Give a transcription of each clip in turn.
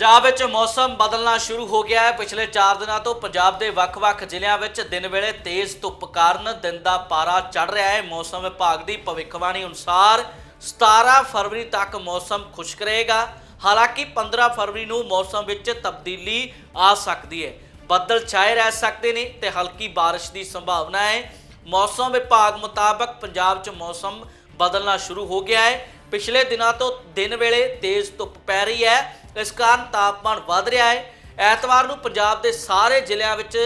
ਪੰਜਾਬ ਵਿੱਚ ਮੌਸਮ ਬਦਲਣਾ ਸ਼ੁਰੂ ਹੋ ਗਿਆ ਹੈ। ਪਿਛਲੇ 4 ਦਿਨਾਂ ਤੋਂ ਪੰਜਾਬ ਦੇ ਵੱਖ-ਵੱਖ ਜ਼ਿਲ੍ਹਿਆਂ ਵਿੱਚ ਦਿਨ ਵੇਲੇ ਤੇਜ਼ ਧੁੱਪ ਕਾਰਨ ਦਿਨ ਦਾ ਪਾਰਾ ਚੜ ਰਿਹਾ ਹੈ। ਮੌਸਮ ਵਿਭਾਗ ਦੀ ਭਵਿੱਖਬਾਣੀ ਅਨੁਸਾਰ 17 ਫਰਵਰੀ ਤੱਕ ਮੌਸਮ ਖੁਸ਼ਕ ਰਹੇਗਾ। ਹਾਲਾਂਕਿ 15 ਫਰਵਰੀ ਨੂੰ ਮੌਸਮ ਵਿੱਚ ਤਬਦੀਲੀ ਆ ਸਕਦੀ ਹੈ। ਬੱਦਲ ਛਾਏ ਰਹਿ ਸਕਦੇ ਨੇ ਤੇ ਹਲਕੀ ਬਾਰਿਸ਼ ਦੀ ਸੰਭਾਵਨਾ ਹੈ। ਮੌਸਮ ਵਿਭਾਗ ਮੁਤਾਬਕ ਪੰਜਾਬ 'ਚ ਮੌਸਮ ਬਦਲਣਾ ਸ਼ੁਰੂ ਹੋ ਗਿਆ ਹੈ। ਪਿਛਲੇ ਦਿਨਾਂ ਤੋਂ ਦਿਨ ਵੇਲੇ ਤੇਜ਼ ਧੁੱਪ ਪੈ ਰਹੀ ਹੈ। ਇਸ ਕਾਰਨ ਤਾਪਮਾਨ ਵਧ ਰਿਹਾ ਹੈ। ਐਤਵਾਰ ਨੂੰ ਪੰਜਾਬ ਦੇ ਸਾਰੇ ਜ਼ਿਲ੍ਹਿਆਂ ਵਿੱਚ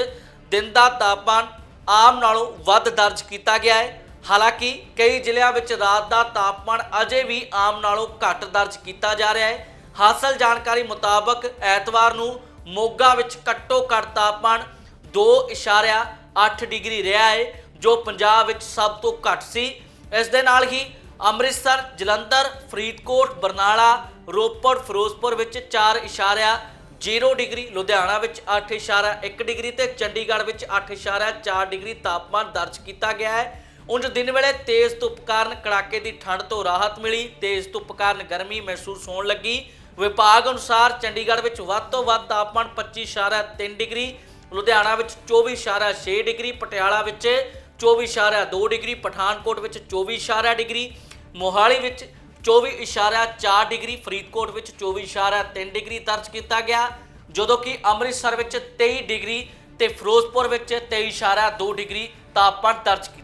ਦਿਨ ਦਾ ਤਾਪਮਾਨ ਆਮ ਨਾਲੋਂ ਵੱਧ ਦਰਜ ਕੀਤਾ ਗਿਆ ਹੈ। ਹਾਲਾਂਕਿ ਕਈ ਜ਼ਿਲ੍ਹਿਆਂ ਵਿੱਚ ਰਾਤ ਦਾ ਤਾਪਮਾਨ ਅਜੇ ਵੀ ਆਮ ਨਾਲੋਂ ਘੱਟ ਦਰਜ ਕੀਤਾ ਜਾ ਰਿਹਾ ਹੈ। ਹਾਸਲ ਜਾਣਕਾਰੀ ਮੁਤਾਬਕ ਐਤਵਾਰ ਨੂੰ ਮੋਗਾ ਵਿੱਚ ਘੱਟੋ ਘੱਟ ਤਾਪਮਾਨ 2.8 ਡਿਗਰੀ ਰਿਹਾ ਹੈ, ਜੋ ਪੰਜਾਬ ਵਿੱਚ ਸਭ ਤੋਂ ਘੱਟ ਸੀ। ਇਸ ਦੇ ਨਾਲ ਹੀ ਅੰਮ੍ਰਿਤਸਰ, ਜਲੰਧਰ, ਫਰੀਦਕੋਟ, ਬਰਨਾਲਾ, ਰੋਪੜ, ਫਿਰੋਜ਼ਪੁਰ ਵਿੱਚ 4.0 ਡਿਗਰੀ, ਲੁਧਿਆਣਾ ਵਿੱਚ 8.1 ਡਿਗਰੀ ਤੇ ਚੰਡੀਗੜ੍ਹ ਵਿੱਚ 8.4 ਡਿਗਰੀ ਤਾਪਮਾਨ ਦਰਜ ਕੀਤਾ ਗਿਆ ਹੈ। ਉਂਝ ਦਿਨ ਵੇਲੇ ਤੇਜ਼ ਧੁੱਪ ਕਾਰਨ ਕੜਾਕੇ ਦੀ ਠੰਡ ਤੋਂ ਰਾਹਤ ਮਿਲੀ। ਤੇਜ਼ ਧੁੱਪ ਕਾਰਨ ਗਰਮੀ ਮਹਿਸੂਸ ਹੋਣ ਲੱਗੀ। ਵਿਭਾਗ ਅਨੁਸਾਰ ਚੰਡੀਗੜ੍ਹ ਵਿੱਚ ਵੱਧ ਤੋਂ ਵੱਧ ਤਾਪਮਾਨ 25.3 ਡਿਗਰੀ, ਲੁਧਿਆਣਾ ਵਿੱਚ 24.6 ਡਿਗਰੀ, ਪਟਿਆਲਾ ਵਿੱਚ 24.2 ਡਿਗਰੀ, ਪਠਾਨਕੋਟ ਵਿੱਚ 24.0 ਡਿਗਰੀ ਮੋਹਾਲੀ ਵਿੱਚ 24.4 ਡਿਗਰੀ, ਫਰੀਦਕੋਟ ਵਿੱਚ 24.3 ਡਿਗਰੀ ਦਰਜ ਕੀਤਾ ਗਿਆ। ਜਦੋਂ ਕਿ ਅੰਮ੍ਰਿਤਸਰ ਵਿੱਚ 23 ਡਿਗਰੀ ਤੇ ਫਿਰੋਜ਼ਪੁਰ ਵਿੱਚ 23.2 ਡਿਗਰੀ ਤਾਪਮਾਨ ਦਰਜ ਕੀਤਾ